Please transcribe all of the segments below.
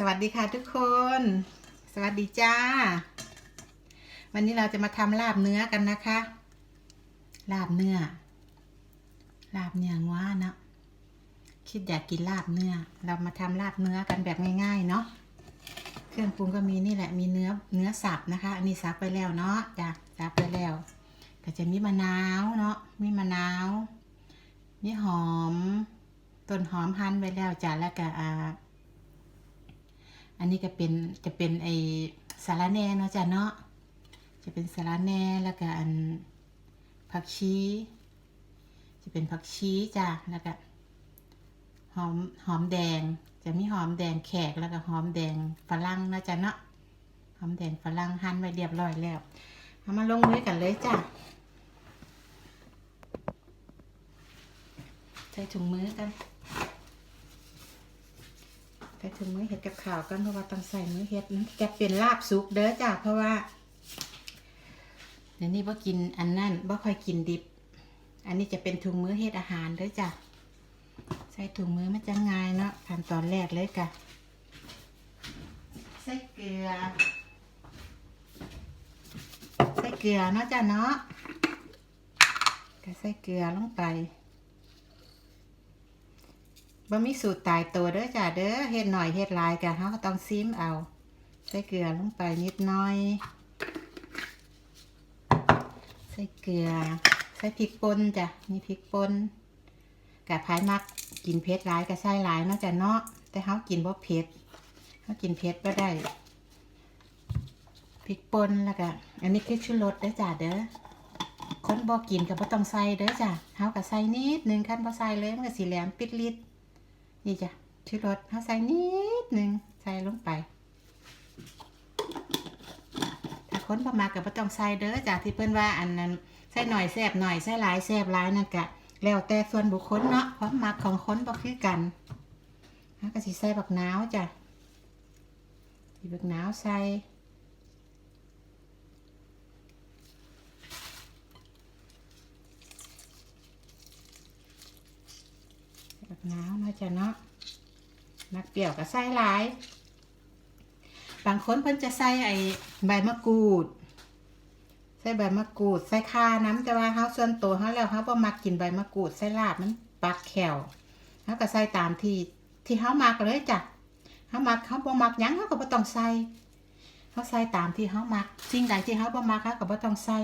สวัสดีค่ะทุกคน สวัสดีจ้า วันนี้เราจะมาทำลาบเนื้อกันนะคะ ลาบเนื้อ ลาบเนื้อง้วเนาะคิดอยากกินลาบเนื้อ เรามาทำลาบเนื้อกันแบบง่ายๆเนาะ เครื่องปรุงก็มีนี่แหละ มีเนื้อ เนื้อสับนะคะ อันนี้สับไปแล้วเนาะจ้ะสับไปแล้ว ก็จะมีมะนาวเนาะ มีมะนาว มีหอม ต้นหอมหั่นไว้แล้วจ้ะแล้วก็อ่า อันนี้ก็เป็นจะเป็นไอสาระแหน่เนาะจ้ะเนาะจะเป็นสาระแหน่แล้วก็อันผักชีจะเป็นผักชีจ้ะแล้วก็หอมหอมแดงจะมีหอมแดงแขกแล้วก็หอมแดงฝรั่งนะจ้ะเนาะหอมแดงฝรั่งหั่นไว้เรียบร้อยแล้วเอามาลงมือกันเลยจ้ะใส่ถุงมือกัน ถุงมือเห็ดกับข่าวกันเพราะว่าต้องใส่มือเห็ดมันจะเป็นลาบสุกเด้อจ้ะเพราะว่าเดี๋ยวนี้บ่กินอันนั่นบ่ค่อยกินดิบ อันนี้จะเป็นถุงมือเห็ดอาหารเด้อจ้ะใส่ถุงมือมันจะง่ายเนาะขั้นตอนแรกเลยกะใส่เกลือ ใส่เกลือเนาะจ้ะเนาะก็ใส่เกลือลงไป บ่มีสูตรตายตัวเด้อจ้าเด้อเฮ็ดหน่อยเฮ็ดลายกะเฮาก็ต้องซิมเอา ใส่เกลือลงไปนิดหน่อย ใส่เกลือ ใส่พริกป่นจ้ะนี่พริกป่นกะพายมักกินเผ็ดหลายก็ใส่หลายเนาะจ้ะเนาะแต่เฮากินบ่เผ็ดเฮากินเผ็ดบ่ได้พริกป่นแล้วก็อันนี้คือชูรสเด้อจ้าเด้อคนบ่กินก็บ่ต้องใส่เด้อจ้ะเฮาก็ใส่นิดนึงคันบ่ใส่เลยมันก็สิแหลมปิดลิด นี่จ้ะชูรสเขาใส่นิดหนึ่งใส่ลงไป ถ้าคนประมากับบ่ต้องใส่เด้อจ้ะที่เพื่อนว่าอันนั้นใส่หน่อยแซ่บหน่อยใส่หลายแซ่บหลายนั่นกะแล้วแต่ส่วนบุคคลเนาะความมักของคนบ่คือกันแล้วก็สิใส่บักนาวจ้ะสิบักนาวใส่ บักนาวเนาะจ้ะเนาะมักเปรี้ยวก็ใส่หลาย บางคนเพิ่นจะใส่ไอ้ใบมะกรูด ใส่ใบมะกรูด ใส่ข่าน้ำแต่ว่าเฮาส่วนตัวเฮาแล้วเฮาบ่มักกินใบมะกรูดใส่ลาบมันปักแขวเฮาก็ใส่ตามที่ที่เฮามักเลยจ้ะเฮามักเฮาบ่มักยังเฮาก็บ่ต้องใส่เฮาใส่ตามที่เฮามักสิ่งใดที่เฮาบ่มักเฮาก็บ่ต้องใส่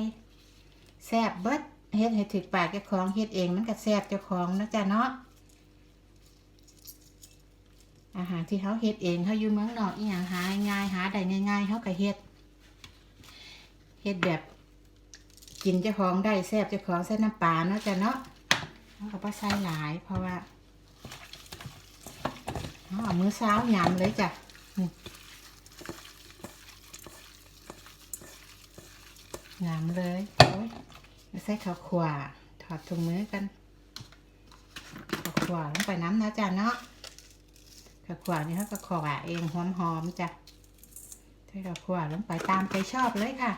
แซ่บเบิดเฮ็ดให้ถึกปากเจ้าของเฮ็ดเองมันก็แซ่บเจ้าของนะจ้ะเนาะ อาหารที่เขาเฮ็ดเองเขาอยู่เมืองนอกอีหยังหาง่ายหาได้ง่ายๆเขาก็เฮ็ดเฮ็ดแบบกินเจ้าของได้แซ่บเจ้าของใส่น้ำปลาเนาะจ้ะเนาะเขาก็บ่ใส่หลายเพราะว่าเขาเอามือเช้าหยำเลยจ้ะนี่ยำเลยโอ้ยใส่ข้าวขวาถอดถุงมือกันข้าวขวาลงไปน้ำนะจ้ะเนาะ กระขวานี่เขาก็ขวาเองหอมๆจ้ะใส่กระขวาลงไปตามใจชอบเลยค่ะ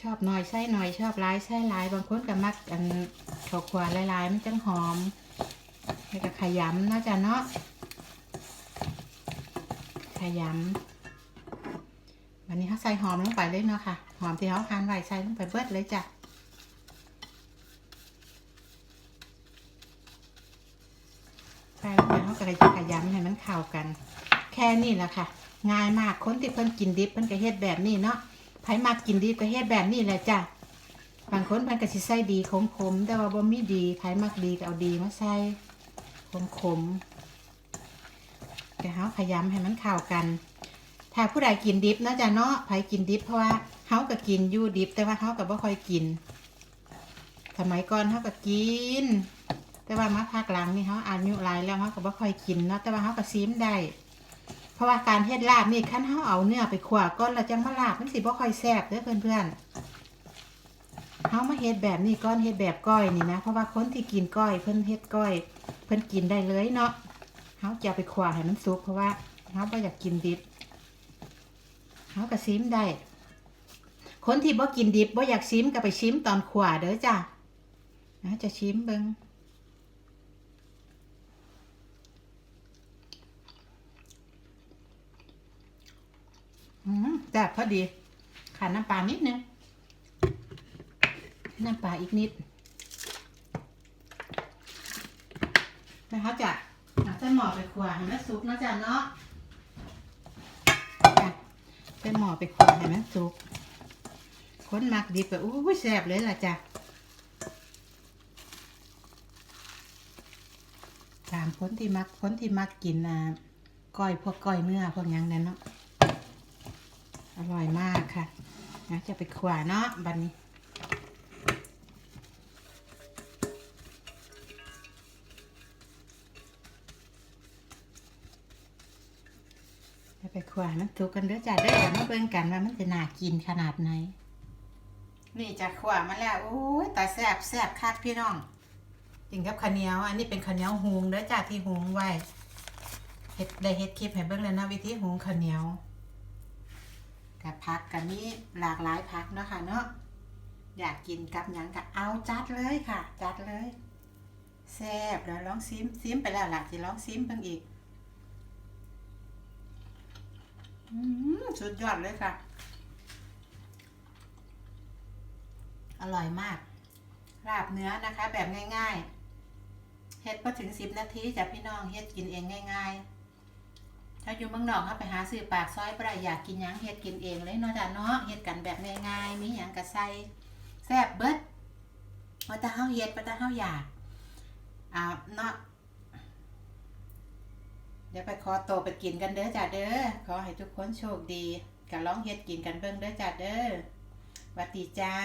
ชอบหน่อยใส่หน่อยชอบหลายใส่หลายบางคนก็มักอันขวขวาลายๆมันจังหอมแล้วก็ขยำเนาะจ้ะเนาะขยำวันนี้เขาใส่หอมลงไปเลยเนาะค่ะ หอมที่เขาทานไว้ใส่ลงไปเบิดเลยจ้ะ ส่แล้วเขาก็เลยจะขยำให้มันเข้ากัน แค่นี้แหละค่ะ ง่ายมากคนที่เพิ่นกินดิบเพิ่นก็เฮ็ดแบบนี้เนาะไผมักกินดิบก็เฮ็ดแบบนี้แหละจ้ะบางคนเพิ่นก็สิใส่ดีขมๆแต่ว่าบ่มีดีไผมักดีก็เอาดีมาใส่ขมๆแต่เฮาขยำให้มันเข้ากันถ้าผู้ใดกินดิบนาะจ้ะเนาะไผกินดิบเพราะว่าเฮาก็กินอยู่ดิบ แต่ว่าเฮาก็บ่ค่อยกินสมัยก่อนเฮาก็กิน แต่ว่ามาภาคหลังนี่เขาอายุหลายแล้วเขาก็บ่ค่อยกินเนาะแต่ว่าเขาก็ซีมได้ เพราะว่าการเฮ็ดลาบนี่คั้นเขาเอาเนื้อไปขวาก้อนแล้วจังมาลาบมันสิบ่ค่อยแซ่บเด้อเพื่อนๆเขามาเฮ็ดแบบนี้ก้อนเฮ็ดแบบก้อยนี่นะเพราะว่าคนที่กินก้อยเพิ่นเฮ็ดก้อย เพิ่นกินได้เลยเนาะเขาจะไปขวาให้มันสุกเพราะว่าเขาบ่อยากกินดิบเขาก็ซีมได้คนที่บ่กินดิบบ่อยากซิมก็ไปชิมตอนขวาเด้อจ้ะนะจะชิมเบิ่ง อ ซ่บพอดีขาดน้ำปลานิดนึง น้ำปลาอีกนิดนะคะจะเอาใส่หม้อไปขวาให้มันสุกนะจ๊ะเนาะจะใส่หม้อไปขวาให้มันสุกคนมักดิบก็อู้ยแซ่บเลยล่ะจ้ะตามคนที่มักคนที่มักกินอะก้อยพวกก้อยเนื้อพวกยังนั่นเนาะ อร่อยมากค่ะนะจะไปขวาเนาะบันนี้จะไปขวามันถูกกันเด้อจ้ะเด้อมาเบิ่งกันว่ามันจะน่ากินขนาดไหน นี่จะขวามาแล้วโอ้ยตาแซบแซบคักพี่น้องกินกับข้าวเหนียว อันนี้เป็นข้าวเหนียวหุงเด้อจ้ะที่หุงไว้เฮ็ดได้เฮ็ดคลิปให้เบิ่งแล้วนะวิธีหุงข้าวเหนียว กับพักกันนี้หลากหลายพักเนาะค่ะเนาะอยากกินกับยังก็เอาจัดเลยค่ะ จัดเลยแซ่บแล้วลองซิมซิมไปแล้วหลักจะลองซิมเพิ่งอีกอสุดยอดเลยค่ะ อร่อยมากราบเนื้อนะคะ แบบง่ายๆเฮ็ดพอถึงสิบนาทีจ้ะพี่น้องเฮ็ดกินเองง่าย ๆ ถ้าอยู่เมืองนอกเขาไปหาซื้อปากซอยบ่ได้อยากกินหยังเฮ็ดกินเองเลยเนาะจ้ะเนาะเฮ็ดกันแบบง่ายๆมีหยังก็ใส่แซ่บเบิดว่าแต่เฮาเฮ็ดว่าแต่เฮาอยากอ่าเนาะเดี๋ยวไปขอโตวไปกินกันเด้อจ้ะเด้อขอให้ทุกคนโชคดีก็ลองเฮ็ดกินกันเบิ่งเด้อจ้ะเด้อวัดดีจ้า